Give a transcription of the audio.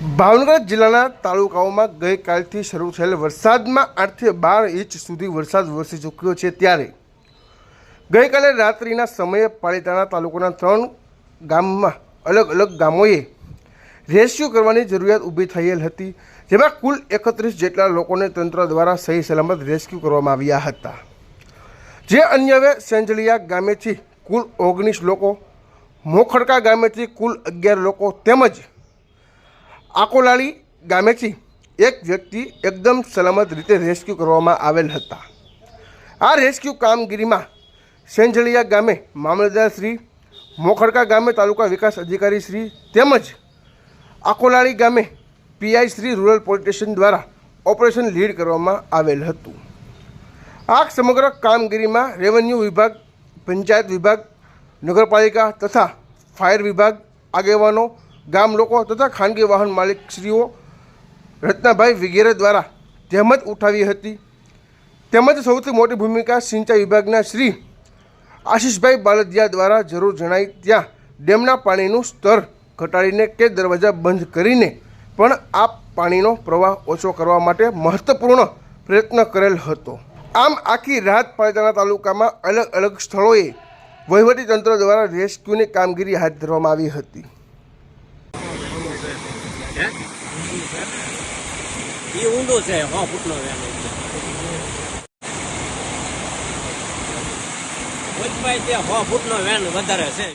ભાવનગર જિલ્લાના તાલુકાઓમાં ગઈકાલથી શરૂ થયેલ વરસાદમાં આઠથી બાર ઇંચ સુધી વરસાદ વરસી ચૂક્યો છે ત્યારે. ગઈકાલે રાત્રિના સમયે પાલિતાણા તાલુકાના ત્રણ ગામમાં અલગ અલગ ગામોએ રેસ્ક્યુ કરવાની જરૂરિયાત ઊભી થયેલ હતી, જેમાં કુલ એકત્રીસ જેટલા લોકોને તંત્ર દ્વારા સહી સલામત રેસ્ક્યુ કરવામાં આવ્યા હતા. જે અન્યવે સેંજલિયા ગામેથી કુલ ઓગણીસ લોકો, મોખડકા ગામેથી કુલ અગિયાર લોકો તેમજ આકોલાળી ગામેથી એક વ્યક્તિ એકદમ સલામત રીતે રેસ્ક્યુ કરવામાં આવેલ હતા. આ રેસ્ક્યુ કામગીરીમાં સેંજલિયા ગામે મામલતદાર શ્રી, મોખડકા ગામે તાલુકા વિકાસ અધિકારી શ્રી તેમજ આકોલાળી ગામે P I Shri rural police station દ્વારા ઓપરેશન લીડ કરવામાં આવેલ હતું. આ સમગ્ર કામગીરીમાં રેવન્યુ વિભાગ, પંચાયત વિભાગ, નગરપાલિકા તથા ફાયર વિભાગ આગેવાનો ગામ લોકો તથા ખાનગી વાહન માલિકશ્રીઓ રત્નાભાઈ વગેરે દ્વારા જહેમત ઉઠાવી હતી. તેમજ સૌથી મોટી ભૂમિકા સિંચાઈ વિભાગના શ્રી આશીષભાઈ બાલદિયા દ્વારા જરૂર જણાઈ ત્યાં ડેમના પાણીનું સ્તર ઘટાડીને કે દરવાજા બંધ કરીને પણ આ પાણીનો પ્રવાહ ઓછો કરવા માટે મહત્વપૂર્ણ પ્રયત્ન કરેલ હતો. આમ આખી રાત પાલિતાણા તાલુકામાં અલગ અલગ સ્થળોએ વહીવટી તંત્ર દ્વારા રેસ્ક્યુની કામગીરી હાથ ધરવામાં આવી હતી. એ ઊંડો છે સો ફૂટનો વેન વચમાં તે સો ફૂટનો વેન વધારે છે.